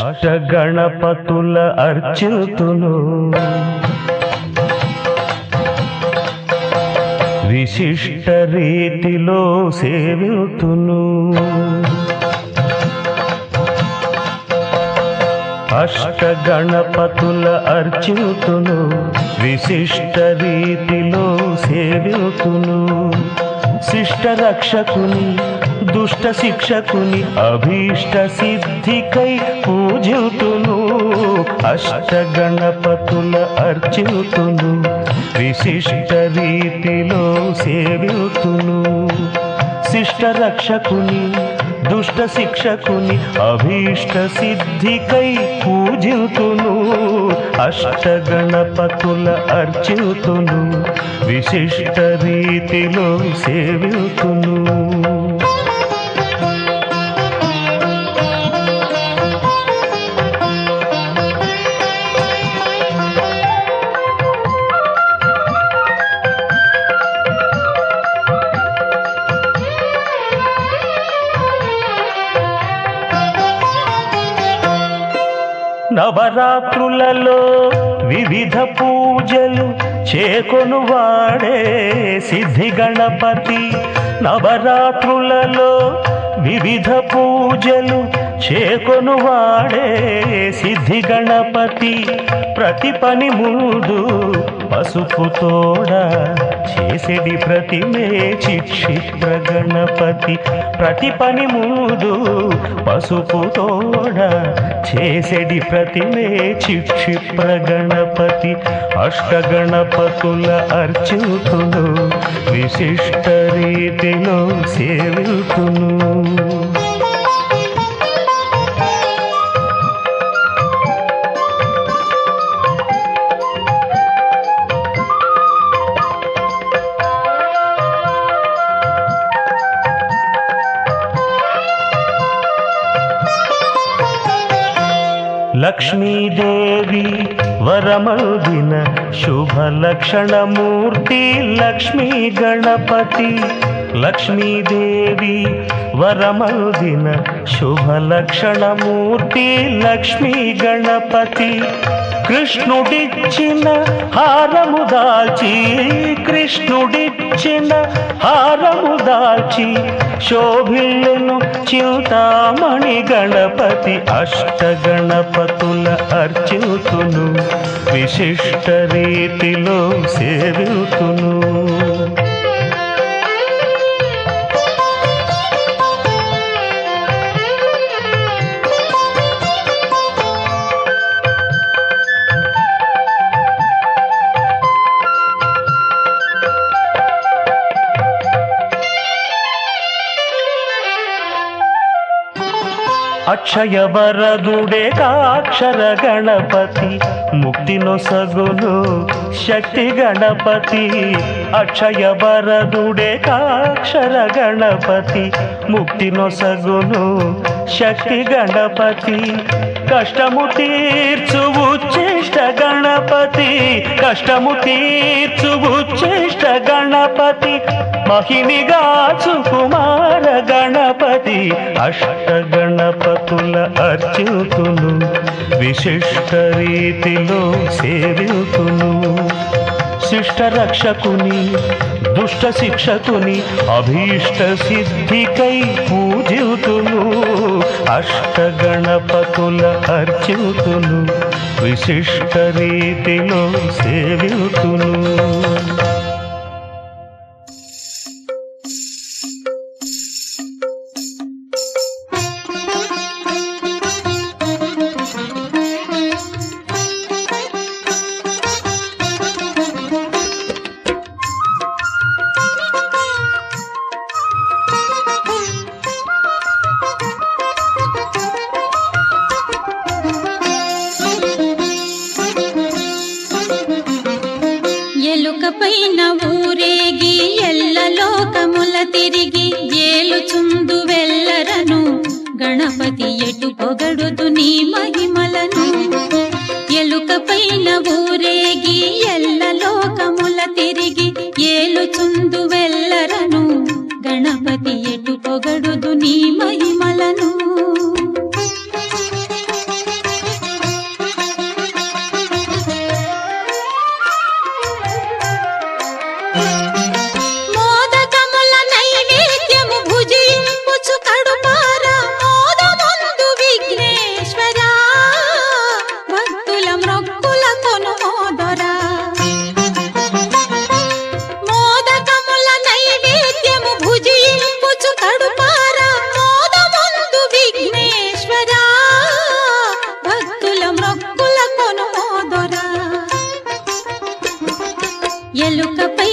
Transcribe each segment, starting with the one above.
అష్టగణపతుల గణపతుల విశిష్ట రీతిలో సేవితును అష్ట గణపతుల విశిష్ట రీతిలో సేవితును శిష్ట రక్షకుని దుష్ట శిక్షకుని అభీష్ట సిద్ధికై పూజితును అష్ట గణపతుల అర్చుతును. విశిష్ట రీతిలో సేవితును శిష్ట రక్షకుని దుష్ట శిక్షకుని అభీష్ట సిద్ధికై పూజితును అష్ట గణపతుల అర్చుతును. విశిష్ట రీతిలో సేవితును నవరాత్రులలో వివిధ పూజలు చేకొను వాడే సిద్ధి గణపతి. నవరాత్రులలో వివిధ పూజలు చేకొను వాడే సిద్ధి గణపతి. ప్రతి పని ముందు పసుపు తోడ చేసేది ప్రతిమే చిక్షిప్ర గణపతి. ప్రతి పని ముందు పసుపు తోడ చేసేది ప్రతిమే చిక్షిప్ర గణపతి. అష్టగణపతుల అర్చుతును విశిష్ట రీతిలో సేవితును లక్ష్మీదేవి వరమల్దిన శుభ లక్షణమూర్తి లక్ష్మీ గణపతి. లక్ష్మీదేవి వరమల్దిన శుభలక్షణమూర్తి లక్ష్మీ గణపతి. కృష్ణుడిచ్చిన హారము దాల్చి కృష్ణుడిచ్చిన హారము దాల్చి శోభిల్లును చింతామణి గణపతి అష్ట గణపతుల అర్చితును విశిష్ట రీతిలో సేవితును. అక్షయ వరదుడే కాక్షర గణపతి ముక్తి నొసగును శక్తి గణపతి. అక్షయ వరదుడే కాక్షర గణపతి ముక్తి నొసగును శక్తి గణపతి కష్టము తీర్చువు చేష్ట గణపతి కష్టము తీర్చువు చేష్ట గణపతి మహిమిగాచు కుమార గణపతి అష్ట గణపతుల అర్చుతును విశిష్ట రీతిలో సేవితును శిష్ట రక్షకుని దుష్ట శిక్షకుని అభీష్ట సిద్ధికై పూజితును అష్ట గణపతుల విశిష్ట రీతిలో సేవితును.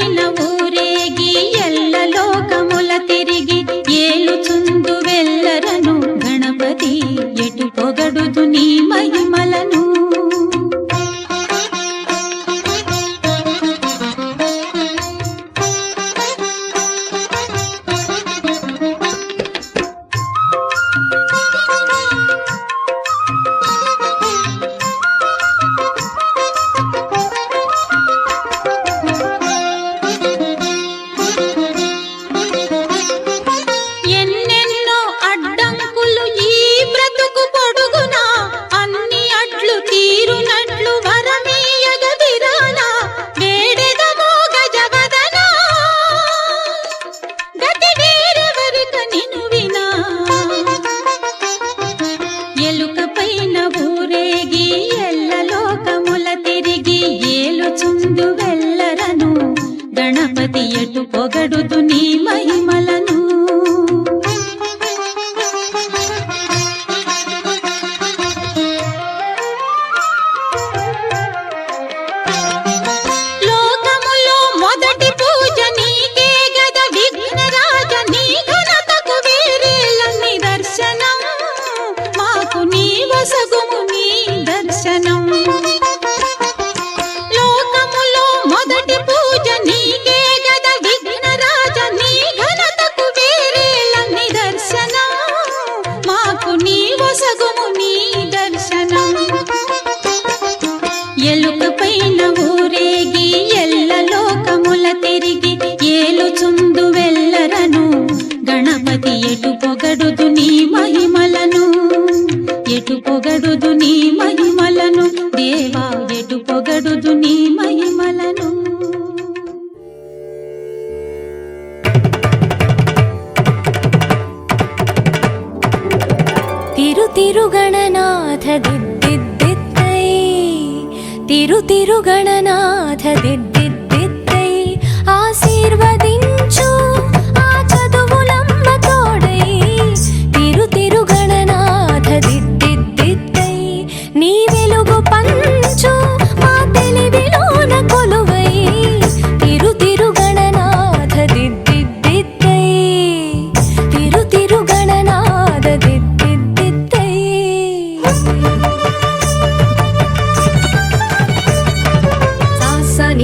పైన ఊరేగి ఎల్ల లోకముల తిరిగి ఏలుచుందు వెళ్ళరను గణపతి ఎటు పొగడుదు నీ మహిమలను గణపతి ఎటు పొగడుదు నీ మహిమ दिद्दिद्दित्तै। तिरुतिरुगणनाथ दिद्